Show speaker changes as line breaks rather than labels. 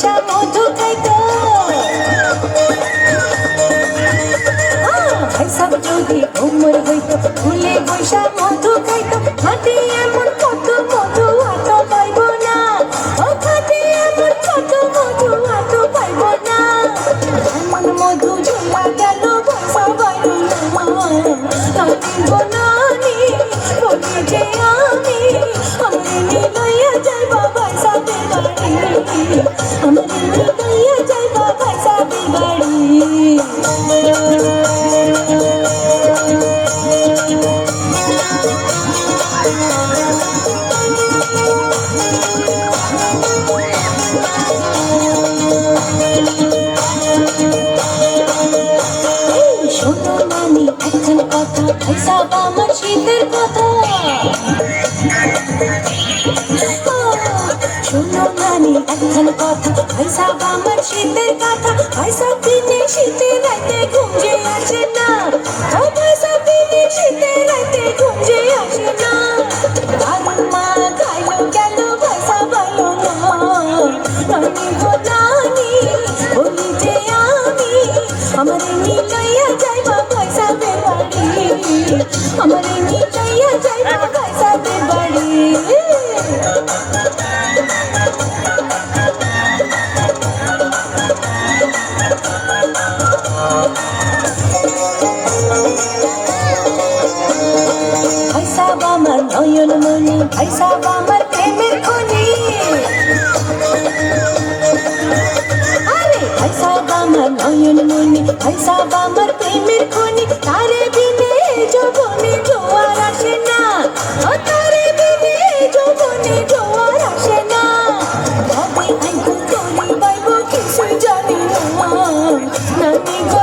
বৈশা মধু খাইতো সাহেব যদি ওমর হইতো, ফুলে বৈশা মধু খাইতো। হাতে এমন কত মধু হাত পাইব না। ও হাতে এমন কত মধু হাত পাইব না। এমন মধু ঝোলা গেল বসা বাইরো না পয়সা আমার শীতের কথা। শোনো নানি এখন কথা। পয়সা আমার শীতের কথা। পয়সা দিনে শীতে রাতে ঘুম যে আসে না। ও দিনে শীতে রাতে ঘুম যে আসে না। দারুণ মা খাইলো গেল পয়সা ভালো না। নানি গো আমার নিলাইয়া যাইবা পয়সা দে বাড়ি পয়সা আমার নয়ন মনি পয়সা আমার প্রেমের খনি আরে পয়সা আমার নয়ন মনি পয়সা আমার প্রেমের খনি নানি